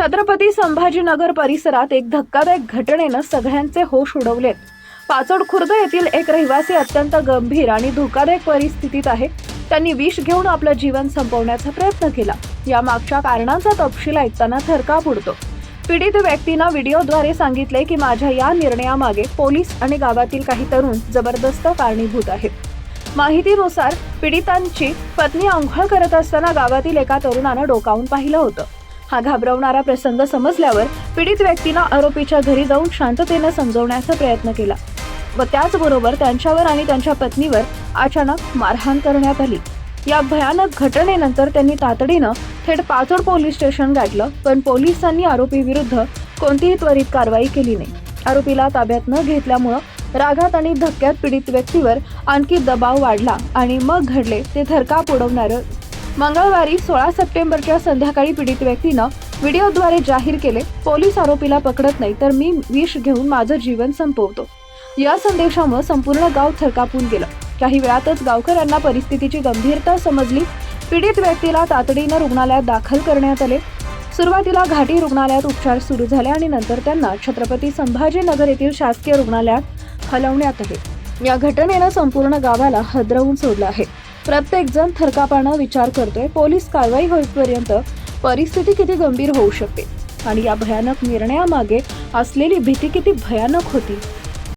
छत्रपती संभाजीनगर परिसरात एक धक्कादायक घटनेनं सगळ्यांचे होश उडवलेत. पाचोड खुर्द येथील एक रहिवासी अत्यंत गंभीर आणि धोकादायक परिस्थितीत आहे. त्यांनी विष घेऊन आपलं जीवन संपवण्याचा प्रयत्न केला. या मागच्या कारणांचा तपशील ऐकताना थरकाप उडतो. पीडित व्यक्तीनं व्हिडिओद्वारे सांगितले की माझ्या या निर्णयामागे पोलीस आणि गावातील काही तरुण जबरदस्त कारणीभूत आहेत. माहितीनुसार पीडितांची पत्नी आंघोळ करत असताना गावातील एका तरुणानं डोकावून पाहिलं होतं. हा घाबरवणारा प्रसंग समजल्यावर पीडित व्यक्तीनं आरोपीच्या घरी जाऊन शांततेनं समजवण्याचा प्रयत्न केला व त्याचबरोबर त्यांच्यावर आणि त्यांच्या पत्नीवर अचानक मारहाण करण्यात आली. या भयानक घटनेनंतर त्यांनी तातडीनं थेट पाचोड पोलीस स्टेशन गाठलं पण पोलिसांनी आरोपी विरुद्ध कोणतीही त्वरित कारवाई केली नाही. आरोपीला ताब्यात न घेतल्यामुळं रागात आणि धक्क्यात पीडित व्यक्तीवर आणखी दबाव वाढला आणि मग घडले ते थरकाप उडवणारं मंगळवारी सोळा सप्टेंबरच्या संध्याकाळी पीडित व्यक्तीनं व्हिडिओद्वारे जाहीर केले पोलीस आरोपीला पकडत नाही तर मी विष घेऊन माझं जीवन संपवतो. या संदेशामुळे संपूर्ण गाव थरकापून गेलं. काही वेळातच गावकऱ्यांना परिस्थितीची गंभीरता समजली. पीडित व्यक्तीला तातडीनं रुग्णालयात दाखल करण्यात आले. सुरुवातीला घाटी रुग्णालयात उपचार सुरू झाले आणि नंतर त्यांना छत्रपती संभाजीनगर येथील शासकीय रुग्णालयात हलवण्यात आले. या घटनेनं संपूर्ण गावाला हदरवून सोडलं आहे. प्रत्येक जण थरकापानं विचार करतोय पोलीस कारवाई होईपर्यंत परिस्थिती किती गंभीर होऊ शकते? आणि या भयानक निर्णयामागे असलेली भीती किती भयानक होती?